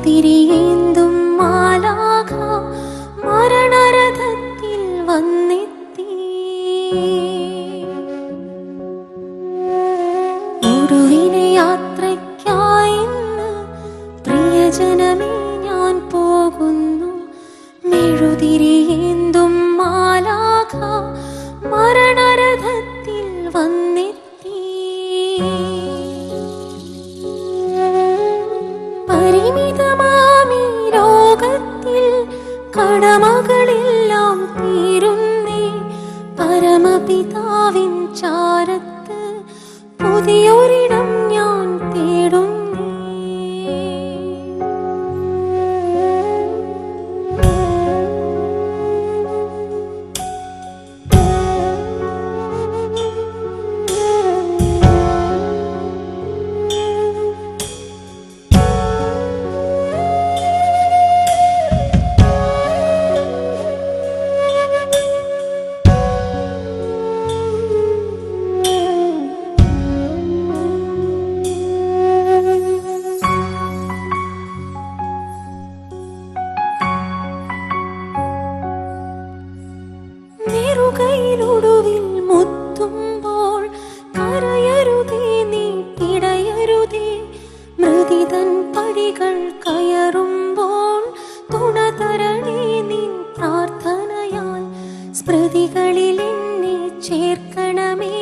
മെഴുതിരിയേന്തും മാലാഖ മരണരഥത്തിൽ വന്നെത്തി. ഒടുവിനെ യാത്രയ്ക്കായി പ്രിയജനമേ ഞാൻ പോകുന്നു. മെഴുതിരിയേന്തും കടമകളെല്ലാം തീരുന്നേ പരമപിതാവിൻ ചാരത്ത് കൈനൊടുവിൽ മുത്തുമ്പോൾ കരയരുതേ നീ പിടയരുതേ മൃതിതൻ പടികൾ കയറുമ്പോൾ തുണ തരണേ നിൻ സ്മൃതികളിൽ എന്നെ ചേർക്കണമേ.